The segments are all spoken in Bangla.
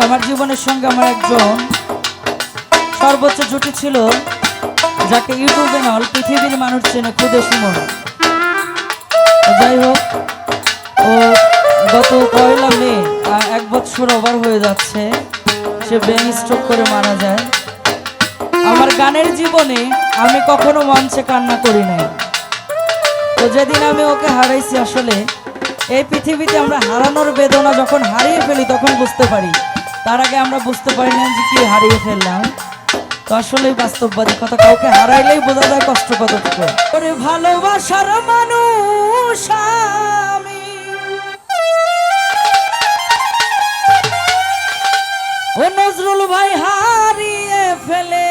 সঙ্গে, আমার জীবনের সঙ্গে আমার একজন সর্বোচ্চ জুটি ছিল, যাকে ইউটিউবে নল পৃথিবীর মানুষ চেনে খুদে সুমন। যাই হোক, ও গত পয়লা মে এক বছর ওভার হয়ে যাচ্ছে, সে ব্রেন স্ট্রোক করে মারা যায়। আমার গানের জীবনে আমি কখনো মঞ্চে কান্না করি নাই। তো যেদিন আমি ওকে হারাইছি আসলে, এই পৃথিবীতে আমরা হারানোর বেদনা যখন হারিয়ে ফেলি, তখন বুঝতে পারি। তার আগে আমরা বুঝতে পারি না যে কি হারিয়ে ফেললাম। তো আসলেই বাস্তববাদী কথা, কাউকে হারাইলেই বোঝা যায় কষ্ট কতটুকু করে। ভালোবাসার মানুষ ও নজরুল ভাই, হারিয়ে ফেলেছি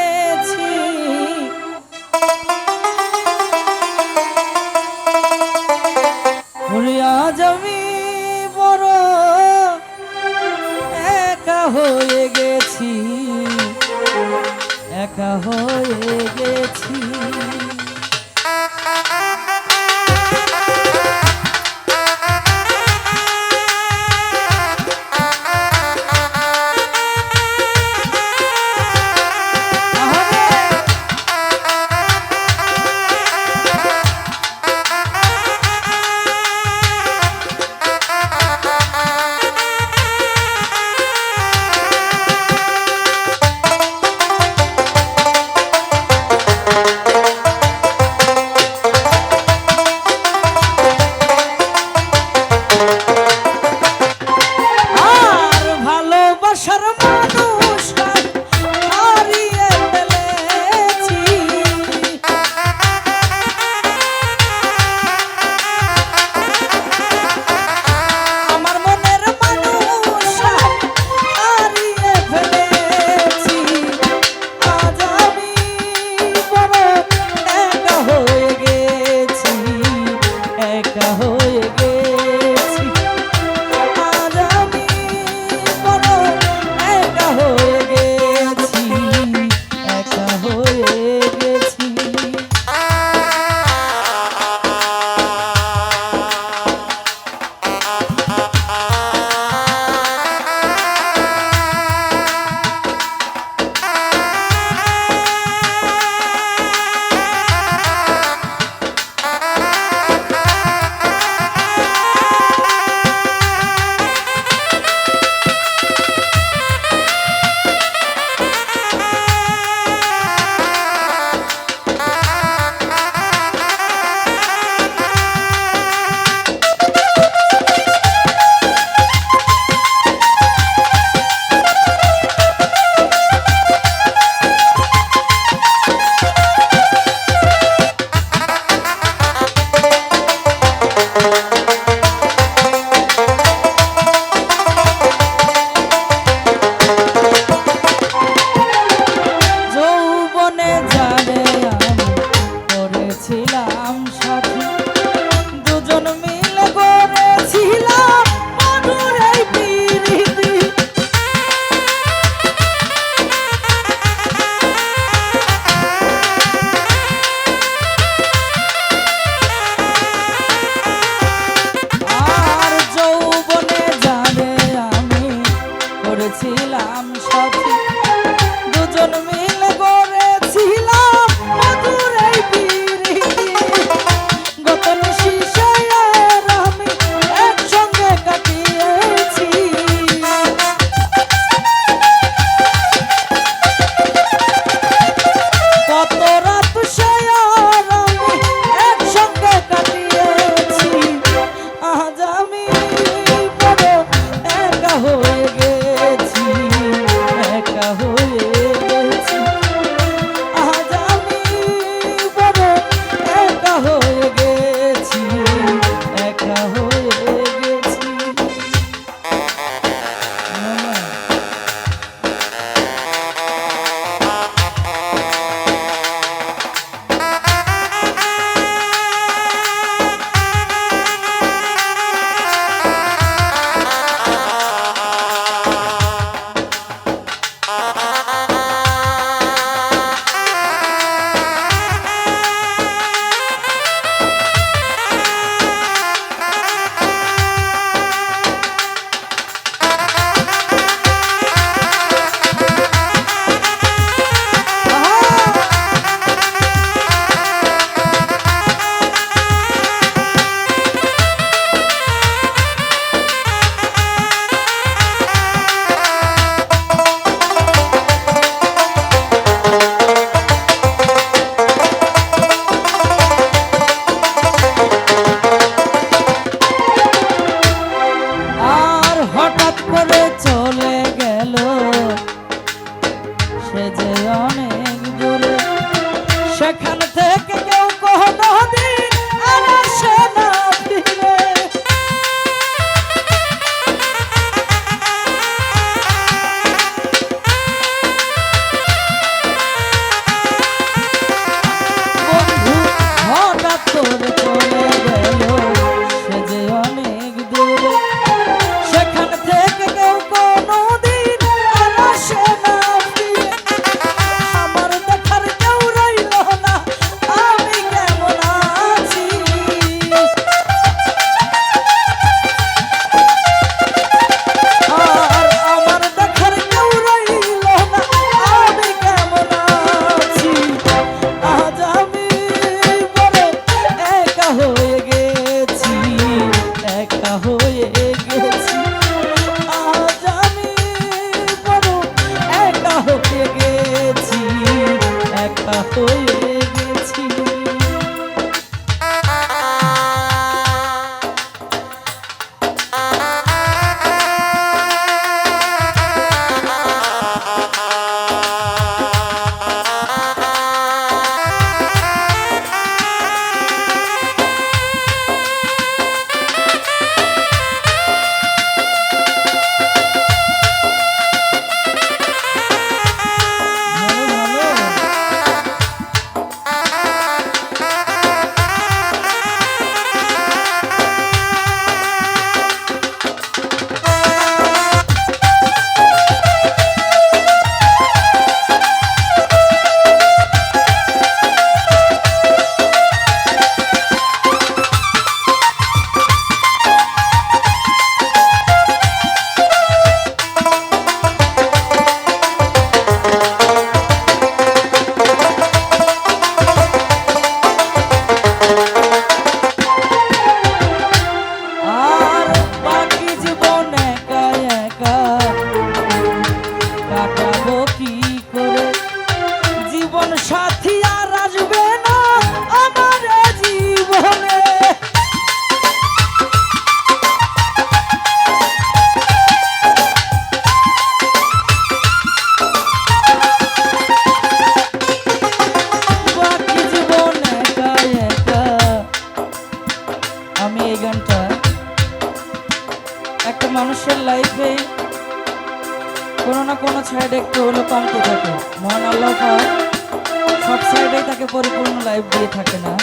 তাকে পরিপূর্ণ লাইফ দিয়ে থাকে না।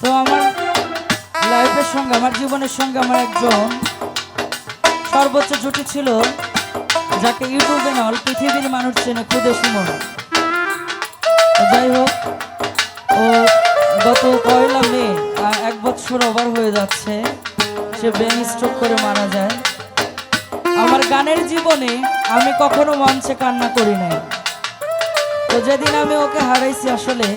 তো আমার লাইফের সঙ্গে, আমার জীবনের সঙ্গে আমার একজন সর্বোচ্চ জুটি ছিল, যাকে ইউটিউবে নল পৃথিবীর মানুষ চেনে, খুদে সুমন। যাই হোক, ও গত পয়লা মে এক বছর ওভার হয়ে যাচ্ছে। সে ব্রেন স্ট্রোক করে মারা যায়। আমার গানের জীবনে আমি কখনো মঞ্চে কান্না করি নাই। তো যেদিন আমি ওকে হারাইছি আসলে,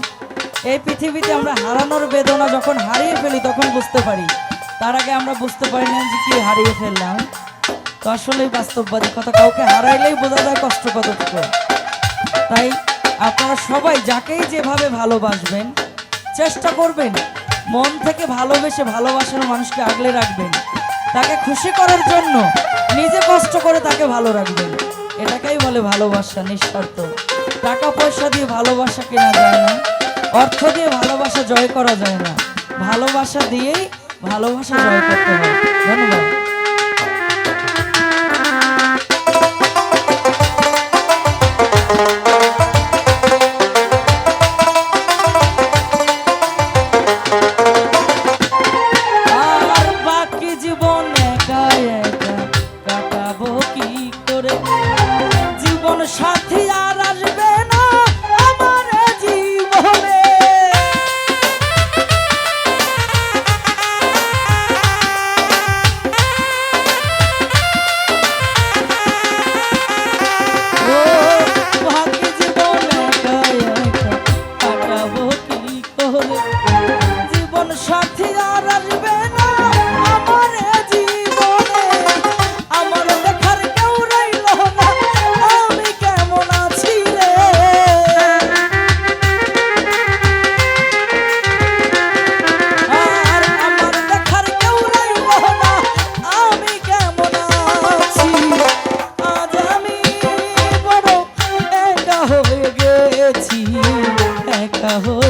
এই পৃথিবীতে আমরা হারানোর বেদনা যখন হারিয়ে ফেলি তখন বুঝতে পারি। তার আগে আমরা বুঝতে পারি না যে কি হারিয়ে ফেললাম। তো আসলেই বাস্তববাদী কথা, কাউকে হারাইলেই বোঝা যায় কষ্ট কতটুকু। তাই আপনারা সবাই যাকেই যেভাবে ভালোবাসবেন, চেষ্টা করবেন, মন থেকে ভালোবেসে ভালোবাসার মানুষকে আগলে রাখবেন। তাকে খুশি করার জন্য নিজে কষ্ট করে তাকে ভালো রাখবেন। এটাকেই বলে ভালোবাসা, নিঃস্বার্থ। টাকা পয়সা দিয়ে ভালোবাসা কেনা যায় না, অর্থ দিয়ে ভালোবাসা জয় করা যায় না। ভালোবাসা দিয়েই ভালোবাসা জয় করতে হয়। ধন্যবাদ। জীবন সাথী একা